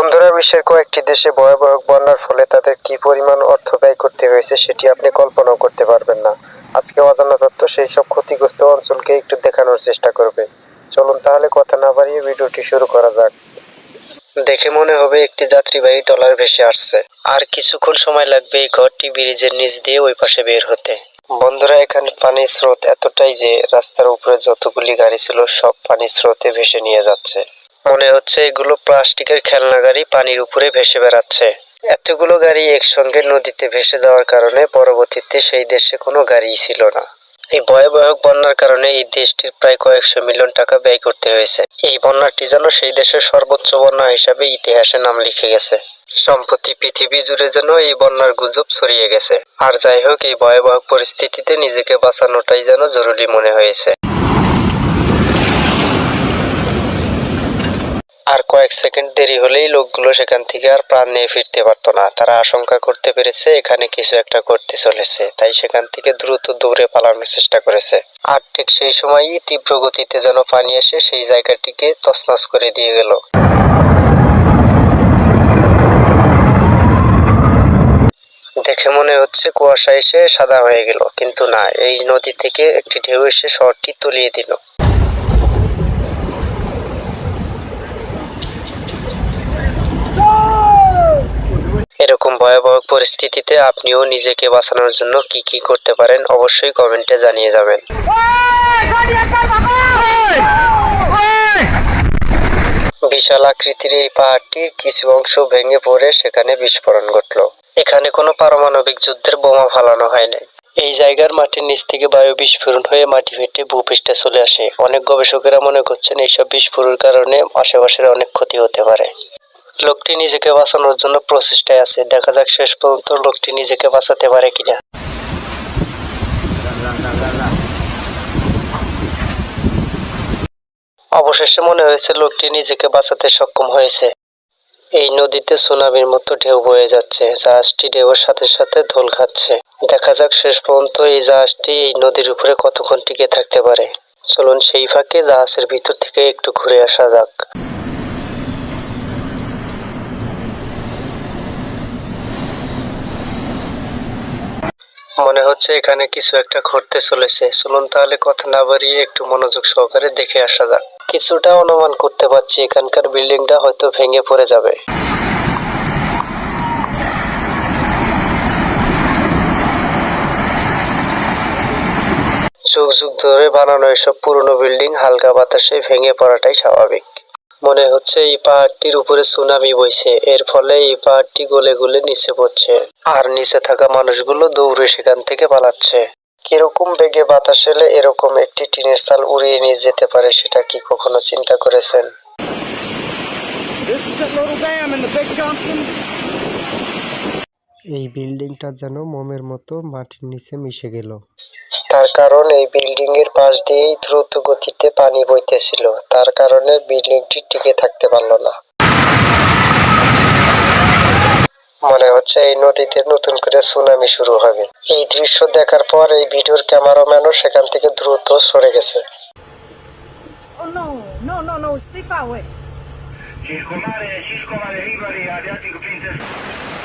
বন্ধুরা, বিশ্বের কয়েকটি দেশে ভয়াবহ বন্যার ফলে তাদের কি পরিমাণ অর্থ ব্যয় করতে হয়েছে সেটি আপনি কল্পনাও করতে পারবেন না। আজকে অজানা তথ্য, সেই সব ক্ষতিগ্রস্ত অঞ্চলকে একটু দেখানোর চেষ্টা করবে। চলুন তাহলে কথা না বাড়িয়ে ভিডিওটি শুরু করা যাক। দেখে মনে হবে একটি যাত্রীবাহী ট্রলার ভেসে আসছে। আর কিছুক্ষণ সময় লাগবে এই ঘরটি ব্রিজের নিচ দিয়ে ওই পাশে বের হতে। বন্ধুরা, এখানে পানির স্রোত এতটাই যে রাস্তার উপরে যতগুলি গাড়ি ছিল সব পানির স্রোতে ভেসে নিয়ে যাচ্ছে। মনে হচ্ছে এগুলো প্লাস্টিকের খেলনা গাড়ি পানির উপরে ভেসে বেড়াচ্ছে। এতগুলো গাড়ি একসঙ্গে নদীতে ভেসে যাওয়ার কারণে পরবর্তীতে সেই দেশে কোনো গাড়ি ছিল না। এই ভয়াবহ বন্যার কারণে এই দেশটির প্রায় কয়েকশো মিলিয়ন টাকা ব্যয় করতে হয়েছে। এই বন্যাটি যেন সেই দেশের সর্বোচ্চ বন্যা হিসাবে ইতিহাসে নাম লিখে গেছে। সম্প্রতি পৃথিবী জুড়ে যেন এই বন্যার গুজব ছড়িয়ে গেছে। আর যাই হোক, এই ভয়াবহ পরিস্থিতিতে নিজেকে বাঁচানোটাই যেন জরুরি মনে হয়েছে। আর কয়েক সেকেন্ড দেরি হলেই লোকগুলো সেখান থেকে আর প্রাণ নিয়ে ফিরতে পারতো না। তারা আশঙ্কা করতে পেরেছে, এখানে কিছু একটা করতে চলেছে, তাই সেখান থেকে দ্রুত দৌড়ে পালানোর চেষ্টা করেছে। আর ঠিক সেই সময়ই তীব্র গতিতে যেন পানি এসে সেই জায়গাটিকে তছনছ করে দিয়ে গেল। দেখে মনে হচ্ছে কুয়াশা এসে সাদা হয়ে গেল, কিন্তু না, এই নদী থেকে একটি ঢেউ এসে শহরটি তলিয়ে দিল। এরকম ভয়াবহ পরিস্থিতিতে আপনিও নিজেকে বাঁচানোর জন্য কি কি করতে পারেন অবশ্যই কমেন্টে জানিয়ে যাবেন। বিশাল আকৃতির এই পাহাড়টির কিছু অংশ ভেঙে পড়ে সেখানে বিস্ফোরণ ঘটলো। এখানে কোনো পারমাণবিক যুদ্ধের বোমা ফালানো হয় নাই। এই জায়গার মাটির নিচ থেকে বায়ু বিস্ফোরণ হয়ে মাটি ফেটে ভূপৃষ্ঠে চলে আসে। অনেক গবেষকেরা মনে করছেন এইসব বিস্ফোরণের কারণে আশেপাশের অনেক ক্ষতি হতে পারে। লোকটি নিজেকে বাঁচানোর জন্য প্রচেষ্টায় আছে। দেখা যাক শেষ পর্যন্ত লোকটি নিজেকে বাঁচাতে পারে কিনা। অবশেষে মনে হয়েছে লোকটি নিজেকে বাঁচাতে সক্ষম হয়েছে। এই নদীতে সুনামির মতো ঢেউ বয়ে যাচ্ছে। জাহাজটি ঢেউয়ের সাথে সাথে ধোল খাচ্ছে। দেখা যাক শেষ পর্যন্ত এই জাহাজটি এই নদীর উপরে কতক্ষণ টিকে থাকতে পারে। চলুন সেই ফাঁকে জাহাজের ভিতর থেকে একটু ঘুরে আসা যাক। মনে হচ্ছে এখানে কিছু একটা ঘটতে চলেছে। চলুন তাহলে কথা না বাড়িয়ে একটু মনোযোগ সহকারে দেখে আসা যাক। কিছুটা অনুমান করতে পারছি, এখানকার বিল্ডিংটা হয়তো ভেঙে পড়ে যাবে। যুগ যুগ ধরে বানানো এসব পুরনো বিল্ডিং হালকা বাতাসে ভেঙে পড়াটাই স্বাভাবিক। মনে হচ্ছে এই পাহাড়টির উপরে সুনামি বইছে। এর ফলে এই পাহাড়টি গলে গলে নিচে পড়ছে। আর নিচে থাকা মানুষগুলো দৌড়ে সেখান থেকে পালাচ্ছে। কীরকম বেগে বাতাস এলে এরকম একটি টিনের চাল উড়িয়ে নিয়ে যেতে পারে সেটা কি কখনো চিন্তা করেছেন. এই বিল্ডিংটা যেন মোমের মতো মাটির নিচে মিশে গেল। তার কারণ এই বিল্ডিং এর পাশ দিয়েই দ্রুত গতিতে পানি বইতেছিল তার কারণে বিল্ডিংটি টিকে থাকতে পারল না মনে হচ্ছে এই নদীতে নতুন করে সুনামি শুরু হবে এই দৃশ্য দেখার পর এই ভিডিওর ক্যামেরাম্যানও সেখান থেকে দ্রুত সরে গেছে Oh no, no, no, no, stay far away. Circolare, circolare Rivoli, Adriatico Princess.